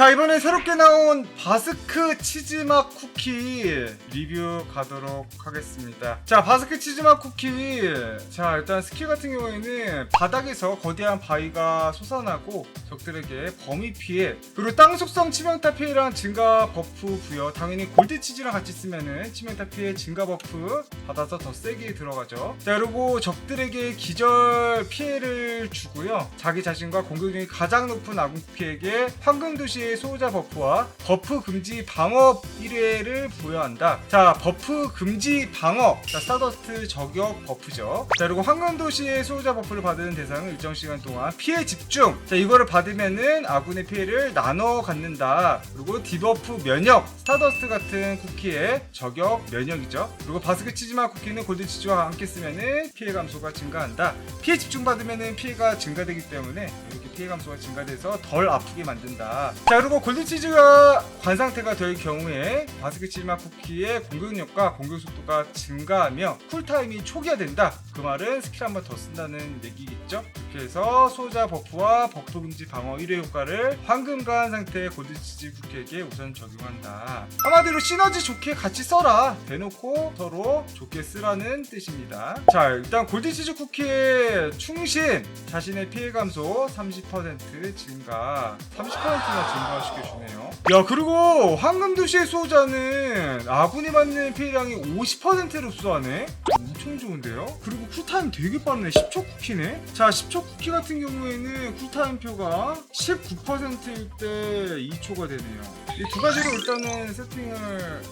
자 이번에 새롭게 나온 바스크 치즈맛 쿠키 리뷰 가도록 하겠습니다. 자 바스크 치즈맛 쿠키. 자 일단 스킬 같은 경우에는 바닥에서 거대한 바위가 솟아나고 적들에게 범위 피해 그리고 땅 속성 치명타 피해랑 증가 버프 부여 당연히 골드 치즈랑 같이 쓰면은 치명타 피해 증가 버프 받아서 더 세게 들어가죠. 자 그리고 적들에게 기절 피해를 주고요. 자기 자신과 공격력이 가장 높은 아군 피에게 황금 도시의 소호자 버프와 버프 금지 방어 1회를 부여한다. 자 버프 금지 방어. 자 스타더스트 저격 버프죠. 자 그리고 황금도시의 소호자 버프를 받은 대상은 일정 시간 동안 피해 집중. 자 이거를 받으면은 아군의 피해를 나눠 갖는다. 그리고 디버프 면역. 스타더스트 같은 쿠키의 저격 면역이죠. 그리고 바스크 치즈맛 쿠키는 골드 치즈와 함께 쓰면은 피해 감소가 증가한다. 피해 집중 받으면은 피해가 증가되기 때문에 이렇게 피해 감소가 증가돼서 덜 아프게 만든다. 자 그리고 골드 치즈가 관 상태가 될 경우에 바스크 치즈맛 쿠키의 공격력과 공격 속도가 증가하며 쿨타임이 초기화된다. 그 말은 스킬 한 번 더 쓴다는 얘기겠죠? 이렇게 해서 소자 버프와 버프 금지 방어 1회 효과를 황금간 상태의 골드치즈 쿠키에게 우선 적용한다. 한마디로 시너지 좋게 같이 써라. 대놓고 서로 좋게 쓰라는 뜻입니다. 자 일단 골드치즈 쿠키의 충신. 자신의 피해 감소 30% 증가. 30%나 증가 시켜주네요. 야 그리고 황금 도시의 수호자는 아군이 받는 피해량이 50%를 흡수하네? 엄청 좋은데요? 그리고 쿨타임 되게 빠르네. 10초 쿠키네? 자 10초 쿠키 같은 경우에는 쿨타임표가 19%일 때 2초가 되네요. 이 두 가지로 일단은 세팅을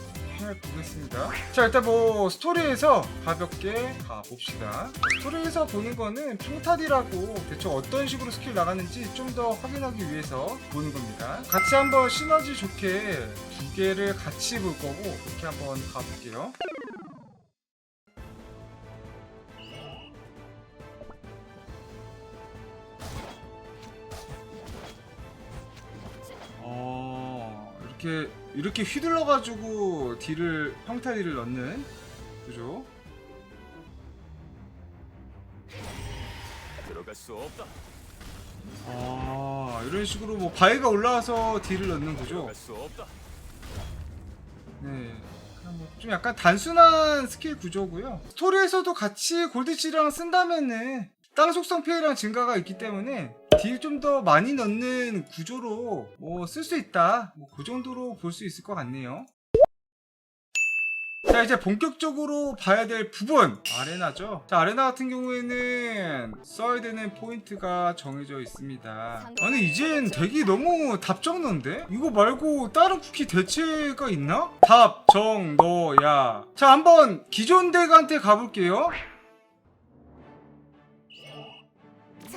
해보겠습니다. 자 일단 뭐 스토리에서 가볍게 가봅시다. 스토리에서 보는 거는 평타디라고 대충 어떤 식으로 스킬 나가는지 좀 더 확인하기 위해서 보는 겁니다. 같이 한번 시너지 좋게 두 개를 같이 볼 거고 이렇게 한번 가볼게요 이렇게 이렇게 휘둘러 가지고 딜을 평타 딜을 넣는 그죠? 들어갈 수 없다. 아 이런 식으로 뭐 바위가 올라와서 딜을 넣는 거죠? 들어갈 수 없다. 네. 그냥 뭐좀 약간 단순한 스킬 구조고요. 스토리에서도 같이 골드치랑 쓴다면은 땅 속성 피해량 증가가 있기 때문에 딜 좀 더 많이 넣는 구조로 뭐 쓸 수 있다. 뭐 그 정도로 볼 수 있을 것 같네요. 자 이제 본격적으로 봐야 될 부분 아레나죠 자 아레나 같은 경우에는 써야 되는 포인트가 정해져 있습니다 아니 이젠 덱이 너무 답정너인데? 이거 말고 다른 쿠키 대체가 있나? 답 정 너 야 자 한번 기존 덱한테 가볼게요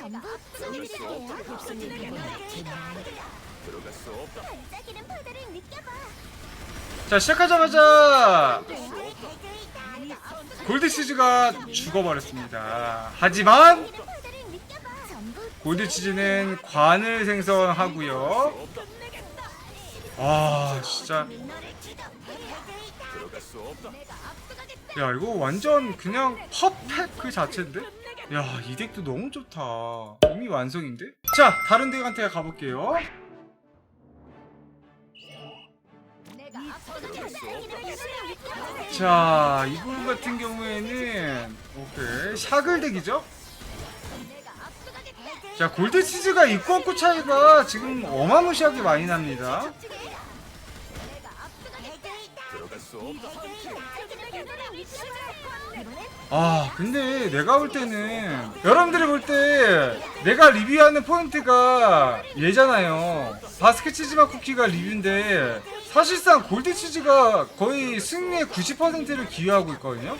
전부. 들어갈 수 없다. 반짝이는 바다를 느껴봐. 자 시작하자마자 골드치즈가 죽어버렸습니다 하지만 바다를 느껴봐. 전부 골드치즈는 관을 생성하고요 아 진짜 들어갈 수 없다. 야 이거 완전 그냥 퍼펙 그 자체인데? 야 이 덱도 너무 좋다 이미 완성인데? 자 다른 덱한테 가볼게요. 자 이분 같은 경우에는 오케이 샤글 덱이죠? 자 골드 치즈가 입구 없고 차이가 지금 어마무시하게 많이 납니다. 아 근데 내가 볼 때는 여러분들이 볼 때 내가 리뷰하는 포인트가 얘잖아요 바스켓 치즈맛 쿠키가 리뷰인데 사실상 골드 치즈가 거의 승리의 90%를 기여하고 있거든요.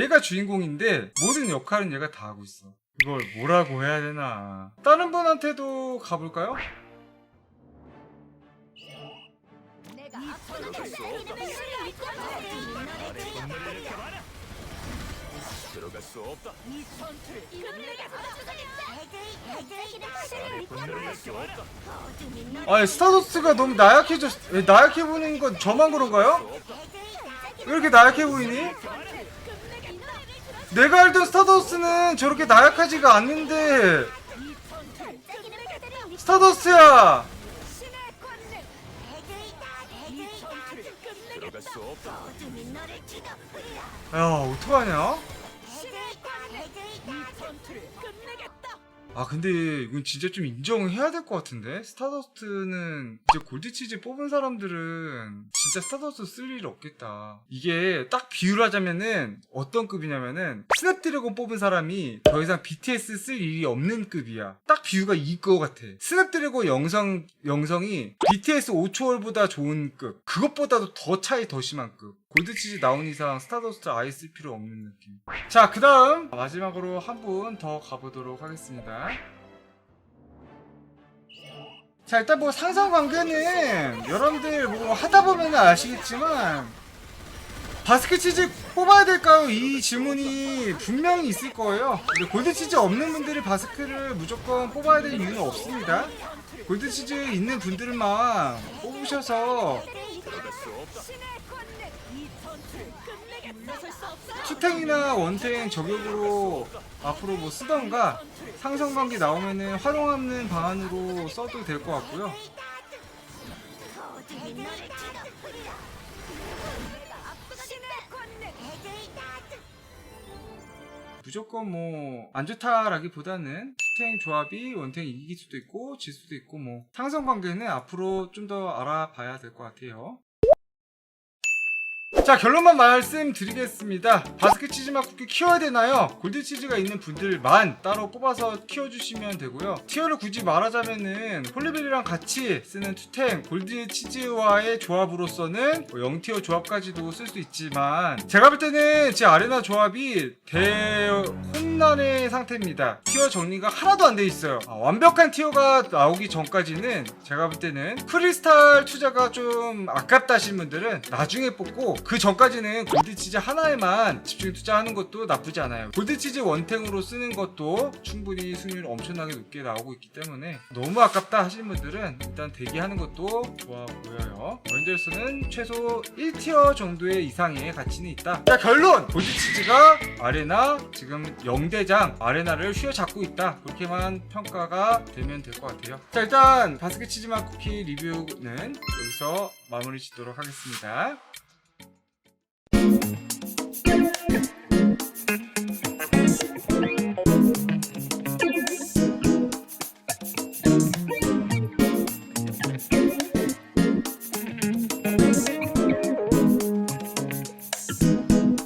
얘가 주인공인데 모든 역할은 얘가 다 하고 있어 이걸 뭐라고 해야 되나 다른 분한테도 가볼까요? 들어갈 수 없다. 들어갈 수 없다. 들어갈 수 없다. 아니 스타더스가 너무 나약해져 나약해 보이는 건 저만 그런가요? 왜 이렇게 나약해 보이니? 내가 알던 스타더스는 저렇게 나약하지가 않는데. 스타더스트야 수 없다. 어둠이 너를 뒤덮으리라 야 어떡하냐 아 근데 이건 진짜 좀 인정해야 될 것 같은데? 스타더스트는 이제 골드치즈 뽑은 사람들은 진짜 스타더스트 쓸 일 없겠다. 이게 딱 비유를 하자면은 어떤 급이냐면은 스냅드래곤 뽑은 사람이 더 이상 BTS 쓸 일이 없는 급이야. 딱 비유가 이거 같아. 스냅드래곤 영성, 영성이 BTS 5초월보다 좋은 급. 그것보다도 더 차이 더 심한 급 골드치즈 나온 이상 스타더스트 아예 쓸 필요 없는 느낌 자, 그 다음 마지막으로 한 분 더 가보도록 하겠습니다. 자, 일단 뭐 상상 관계는 여러분들 뭐 하다 보면 아시겠지만 바스켓 치즈 뽑아야 될까요? 이 질문이 분명히 있을 거예요. 근데 골드 치즈 없는 분들이 바스크를 무조건 뽑아야 될 이유는 없습니다. 골드 치즈 있는 분들만 뽑으셔서 투탱이나 원탱 저격으로 앞으로 뭐 쓰던가 상성관계 나오면은 활용하는 방안으로 써도 될 것 같고요. 무조건 뭐 안 좋다라기보다는 투탱 조합이 원탱 이길 수도 있고 질 수도 있고 뭐 상성 관계는 앞으로 좀 더 알아봐야 될 것 같아요. 자 결론만 말씀드리겠습니다. 바스켓 치즈맛 쿠키 키워야 되나요? 골드 치즈가 있는 분들만 따로 뽑아서 키워주시면 되고요. 티어를 굳이 말하자면은 홀리벨이랑 같이 쓰는 투탱 골드 치즈와의 조합으로서는 뭐 0티어 조합까지도 쓸 수 있지만 제가 볼 때는 제 아레나 조합이 대혼란의 상태입니다. 티어 정리가 하나도 안 돼 있어요. 아, 완벽한 티어가 나오기 전까지는 제가 볼 때는 크리스탈 투자가 좀 아깝다 하신 분들은 나중에 뽑고 그 전까지는 골드치즈 하나에만 집중 투자하는 것도 나쁘지 않아요. 골드치즈 원탱으로 쓰는 것도 충분히 승률 엄청나게 높게 나오고 있기 때문에 너무 아깝다 하시는 분들은 일단 대기하는 것도 좋아 보여요. 현재로서는 최소 1티어 정도의 이상의 가치는 있다. 자 결론! 골드치즈가 아레나 지금 0대장 아레나를 휘어잡고 있다. 그렇게만 평가가 되면 될 것 같아요. 자 일단 바스켓 치즈맛 쿠키 리뷰는 여기서 마무리 짓도록 하겠습니다